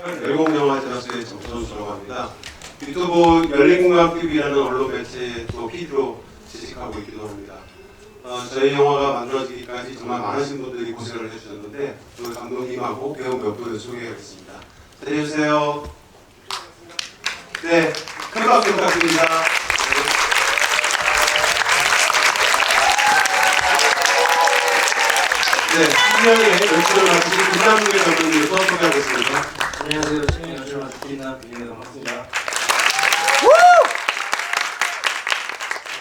열공 영화 제작소의 정선수라고 합니다. 유튜브 열린공감TV라는 언론 매체의 또 PD로 재직하고 있기도 합니다. 어, 저희 영화가 만들어지기까지 정말 많으신 분들이 고생을 해주셨는데 오늘 감독님하고 배우 몇 분을 소개하겠습니다. 자리해주세요. 네, 큰 박수 부탁드립니다. 네, 10년의 연출을 맡으신 김남국의 감독님부터 소개하겠습니다. 안녕하세요. 신인 연출 맡은 김남 김민호 반갑습니다. 어,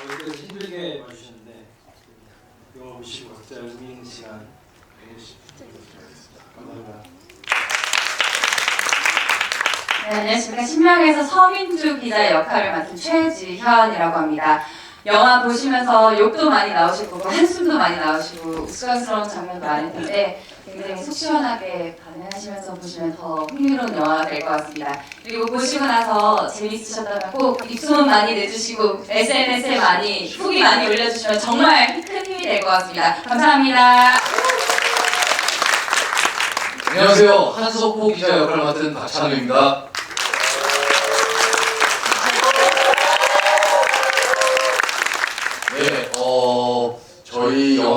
이렇게 힘들게 와주셨는데 영화 보시고 각자 의미 있는 시간 보내주시면 감사합니다. 네, 안녕하십니까. 신명에서 서민주 기자 역할을 맡은 최지현이라고 합니다. 영화 보시면서 욕도 많이 나오실 거고 한숨도 많이 나오시고 우스꽝스러운 장면도 많을 텐데 굉장히 속 시원하게 반응하시면서 보시면 더 흥미로운 영화가 될 것 같습니다. 그리고 보시고 나서 재밌으셨다면 꼭 입소문 많이 내주시고 SNS에 많이 후기 많이 올려주시면 정말 큰 힘이 될 것 같습니다. 감사합니다. 안녕하세요. 한석호 기자 역할 맡은 박찬우입니다.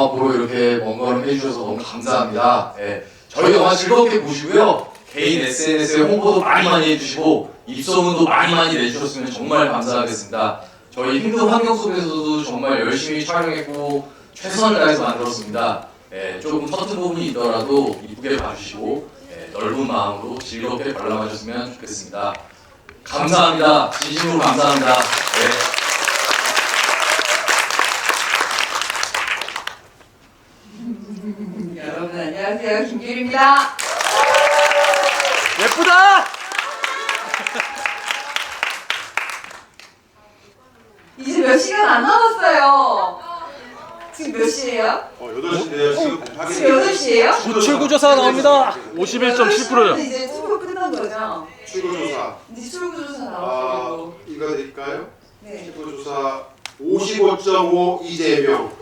영화 보러 이렇게 먼 걸음 해주셔서 너무 감사합니다. 네, 저희 영화 즐겁게 보시고요. 개인 SNS에 홍보도 많이 많이 해주시고 입소문도 많이 많이 내주셨으면 정말 감사하겠습니다. 저희 힘든 환경 속에서도 정말 열심히 촬영했고 최선을 다해서 만들었습니다. 예, 조금 서툰 부분이 있더라도 이쁘게 봐주시고 예, 넓은 마음으로 즐겁게 관람하셨으면 좋겠습니다. 감사합니다. 진심으로 감사합니다. 예. 여러분 안녕하세요. 김규리입니다. 예쁘다! 이제 몇 시간 안 남았어요. 지금 몇 시예요? 어, 8시인데요. 지금 곱하기 지금 8시예요? 출구조사 나옵니다. 51.7%요. 이제 투표 끝난 거죠? 출구조사. 이제 출구조사 아, 나왔고. 이거 드릴까요? 네. 출구조사 55.5 이재명.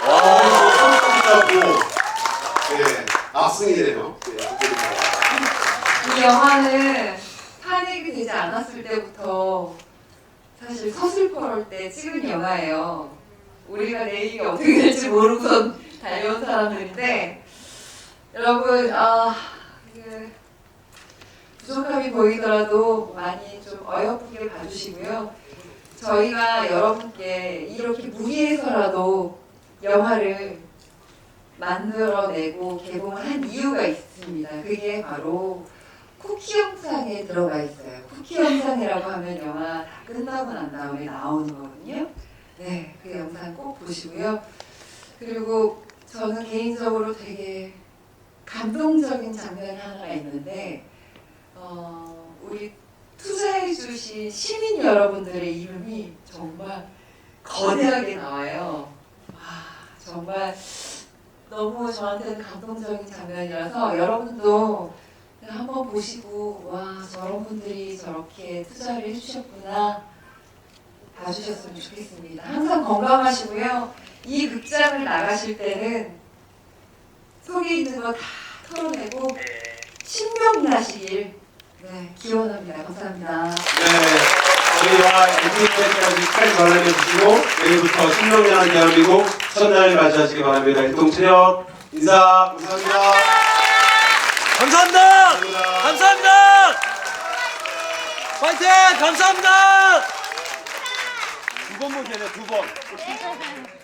3.5. 네, 압승이네요. 네. 이 영화는 탄핵이 되지 않았을 때부터 사실 서슬퍼럴 때 찍은 영화예요. 우리가 내일이 어떻게 될지 모르고선 달려온 사람들인데 여러분 아 그, 부족함이 보이더라도 많이 좀 어여쁘게 봐주시고요. 저희가 여러분께 이렇게 무리해서라도 영화를 만들어내고 개봉을 한 이유가 있습니다. 그게 바로 쿠키 영상에 들어가 있어요. 쿠키 영상이라고 하면 영화 다 끝나고 난 다음에 나오는 거거든요. 네, 그 영상 꼭 보시고요. 그리고 저는 개인적으로 되게 감동적인 장면이 하나가 있는데, 어, 우리 투자해주신 시민 여러분들의 이름이 정말 거대하게 나와요. 와, 정말 너무 저한테는 감동적인 장면이라서 여러분도 한번 보시고 와 저런 분들이 저렇게 투자를 해주셨구나 봐주셨으면 좋겠습니다. 항상 건강하시고요. 이 극장을 나가실 때는 속에 있는 거 다 털어내고 신명나시길 네, 기원합니다. 감사합니다. 네, 저희와 엔딩까지 끝까지 관람해 주시고 내일부터 신명연한 대한민국 첫날 맞이하시기 바랍니다. 일동체력 인사 감사합니다. 감사합니다! 감사합니다. 감사합니다! 파이팅! 감사합니다! 두번 돼요, 두 번.